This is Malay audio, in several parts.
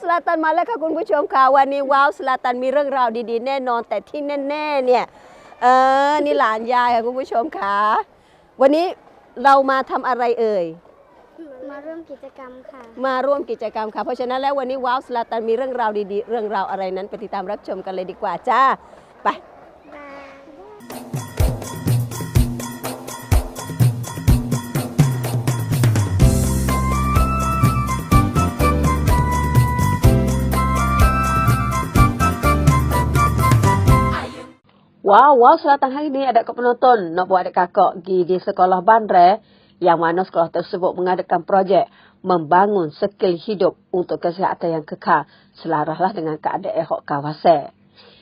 สลาตันมาแล้วค่ะคุณผู้ชมค่ะวันนี้ว้าวสลาตันมีเรื่องราวดีๆ แน่นอน แต่ที่แน่ๆเนี่ยเออนี่หลานยายค่ะคุณผู้ชมค่ะวันนี้เรามาทำอะไรเอ่ย มาร่วมกิจกรรมค่ะ มาร่วมกิจกรรมค่ะ เพราะฉะนั้นแล้ววันนี้ว้าวสลาตันมีเรื่องราวดีๆ เรื่องราวอะไรนั้นไปติดตามรับชมกันเลยดีกว่าจ้าไป Wow, wow selatan hari ini ada penonton nak buat adik kakak pergi di sekolah Bandre yang mana sekolah tersebut mengadakan projek membangun skill hidup untuk kesihatan yang kekal selaraslah dengan keadaan ehok kawasan.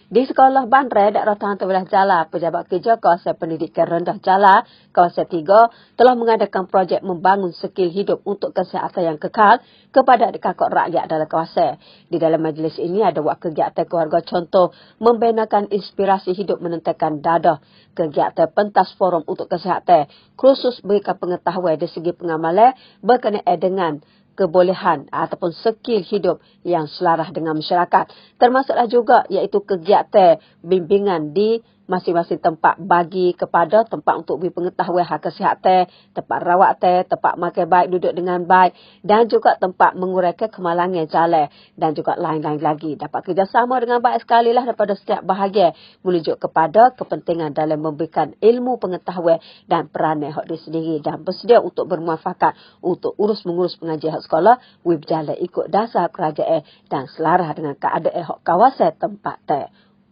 Di sekolah Bandre, Daerah Terbelah Jala, Pejabat Kerja Kawasan Pendidikan Rendah Jala, Kawasan 3, telah mengadakan projek membangun skill hidup untuk kesihatan yang kekal kepada kakak rakyat dalam kawasan. Di dalam majlis ini ada buat kegiatan keluarga. Contoh membinakan inspirasi hidup menentangkan dadah, kegiatan pentas forum untuk kesihatan, khusus berikan pengetahuan dari segi pengamalan berkenaan dengan kebolehan ataupun skill hidup yang selaras dengan masyarakat. Termasuklah juga iaitu kegiatan bimbingan di masing-masing tempat bagi kepada tempat untuk beri pengetahuan hak kesihatan, tempat rawat teh, tempat makan baik, duduk dengan baik dan juga tempat menguraikan kemalangan jalan dan juga lain-lain lagi. Dapat kerjasama dengan baik sekali lah daripada setiap bahagian menunjuk kepada kepentingan dalam memberikan ilmu pengetahuan dan peranan hak diri sendiri dan bersedia untuk bermuafakat untuk urus-mengurus pengajian hak sekolah wib berjalan ikut dasar kerajaan dan selaras dengan keadaan hak kawasan tempat teh.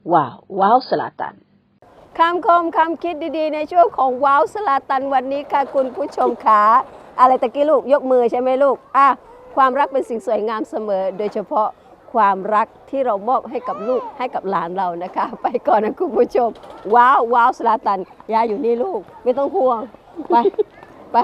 Wow, wow selatan. คำคมคำคิดดีๆ ในช่วงของว้าวสลาตันวันนี้ค่ะคุณผู้ชมขาอะไรตะกี้ลูกยกมือใช่ไหมลูกอะความรักเป็นสิ่งสวยงามเสมอ โดยเฉพาะความรักที่เรามอบให้กับลูกให้กับหลานเรานะคะ ไปก่อนนะคุณผู้ชม ว้าวว้าวสลาตันยายอยู่นี่ลูก ไม่ต้องห่วง ไป ไป